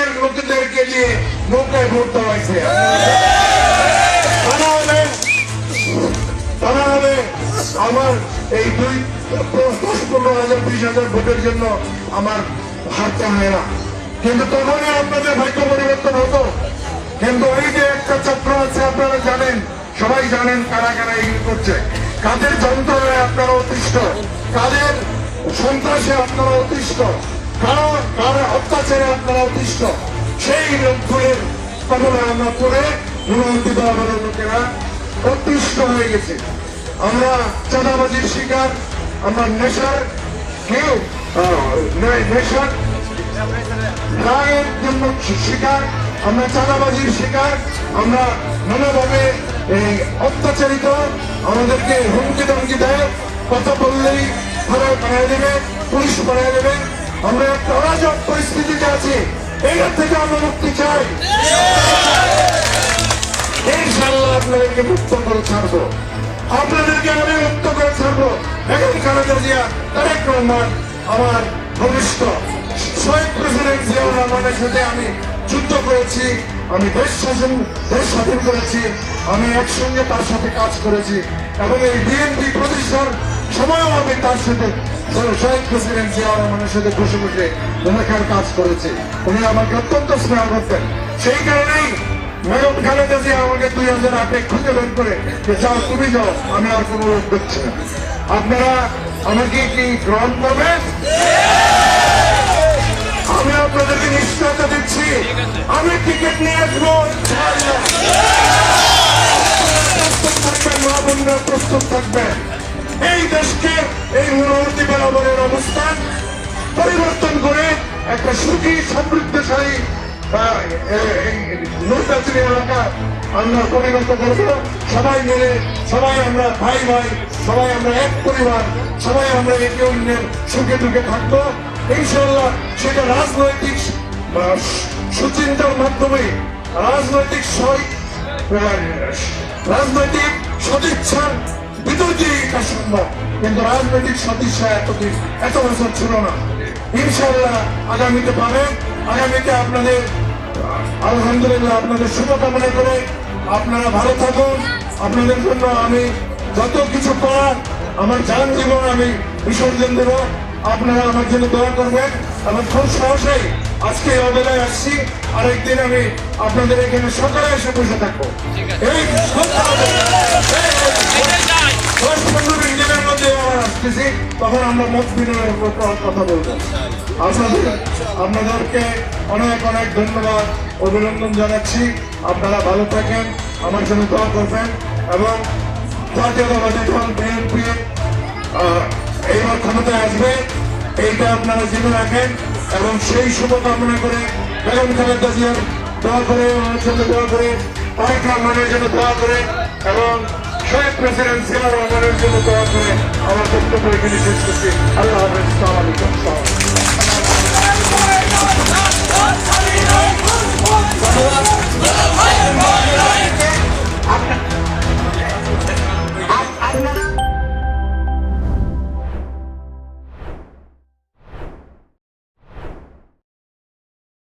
লীগের লোকেদেরকে দিয়ে নৌকায় তারা হলে আমার এই দুই, দশ, পনেরো হাজার, বিশ হাজার ভোটের জন্য আমার হারতে হয় না। কিন্তু তখনই আপনাদের ভাগ্য পরিবর্তন হতো। কিন্তু এই যে একটা চক্র আছে, আপনারা জানেন, সবাই জানেন কারা কারা এগুলি করছে। কাদের যন্ত্রণায় আপনারা অতিষ্ঠ? কাদের সন্ত্রাসে আপনারা অতিষ্ঠ? কারও কারও অত্যাচারে আপনারা অতিষ্ঠ। সেই লোকগুলির কবলে আমরা পড়ে গুণবন্তী দলের লোকেরা অতিষ্ঠ হয়ে গেছে। আমরা চাঁদাবাজির শিকার, আমরা নেশার কেউ নেশার রায়ের জন্য শিকার, আমরা চাঁদাবাজির শিকার, আমরা নানাভাবে অত্যাচারিত। আমাদেরকে হুমকি ধমকি দেয়, কথা বললেই ধরে বানায় দেবে, পুলিশ বানায় দেবে। আমরা একটা অরাজক পরিস্থিতিতে আছি। এইটার থেকে আমরা মুক্তি চাই। ইনশাল্লাহ আপনাদেরকে মুক্ত করে আপনাদেরকে আমি মুক্ত করে এখন খালেদা জিয়া তারেক রহমান আমার ঘনিষ্ঠ শহীদ প্রেসিডেন্ট জিয়াউর রহমানের সাথে আমি যুদ্ধ করেছি। আমি দেশ শাসন, দেশ স্বাধীন করেছি। আমি একসঙ্গে তার সাথে কাজ করেছি। এবং এই বিএনপি প্রতিষ্ঠার সময়ও আমি তার সাথে শহীদ প্রেসিডেন্ট জিয়াউর রহমানের সাথে বসে বসে লেখার কাজ করেছি। উনি আমাকে অত্যন্ত স্নেহ করতেন। সেই কারণেই ম্যাডাম খালেদা জিয়া আমাকে দুই হাজার আটে খুঁজে বের করে যাও তুমি যাও, আমি আর কোনো লোক দেখছি না। আপনারা আমাকে কি গ্রহণ করবেন? আমি আপনাদেরকে নিশ্চয়তা দিচ্ছি। আমি টিকিট নিয়ে আসব। প্রস্তুত থাকবেন, মা বোনরা প্রস্তুত থাকবেন। এই দেশকে, এই মূলবর্তী বরাবরের অবস্থান পরিবর্তন করে একটা সুখী, সমৃদ্ধশালী নৌকাচুরি এলাকা আমরা পরিণত করব। সবাই মিলে, সবাই আমরা ভাই ভাই, সবাই আমরা এক পরিবার, সবাই আমরা একে অন্যের সুখে দুঃখে থাকব। ইনশাল্লাহ সেটা রাজনৈতিক সুচিন্তার মাধ্যমে রাজনৈতিক রাজনৈতিক সদিচ্ছার ভিতর দিয়ে এটা সম্ভব কিন্তু রাজনৈতিক সদিচ্ছা এতদিন এত বছর ছিল না। ইনশাল্লাহ আগামীতে পাবেন আগামীতে আপনাদের আলহামদুলিল্লাহ আপনাদের শুভকামনা করে আপনারা ভালো থাকুন। আপনাদের জন্য আমি যত কিছু করার আমার যান জীবন আমি বিসর্জন দেব। আপনারা আমার জন্য দোয়া করবেন। এবং খুব সহজেই আজকে অবেলায় আসছি। আরেকদিন আমি আপনাদের এখানে সকালে এসে বসে থাকব। এই, আসতেছি, তখন আমরা মত বিনিময়ের উপর কথা বলব। আপনাদের আপনাদেরকে অনেক অনেক ধন্যবাদ, অভিনন্দন জানাচ্ছি। আপনারা ভালো থাকেন, আমার জন্য দোয়া করবেন, এবং জাতীয়তাবাদী দল বিএনপি এইবার ক্ষমতায় আসবে, এইটা আপনারা জেনে রাখেন, এবং সেই শুভকামনা করে বেগম খালেদা জিয়ার দোয়া করে আমার জন্য দোয়া করে তারেক রহমানের জন্য দোয়া করে, এবং শহীদ প্রেসিডেন্ট জিয়াউর রহমানের জন্য দোয়া করে, আমার বক্তব্য এখানে শেষ করছি আল্লাহ হাফেজ সালাম আলাইকুম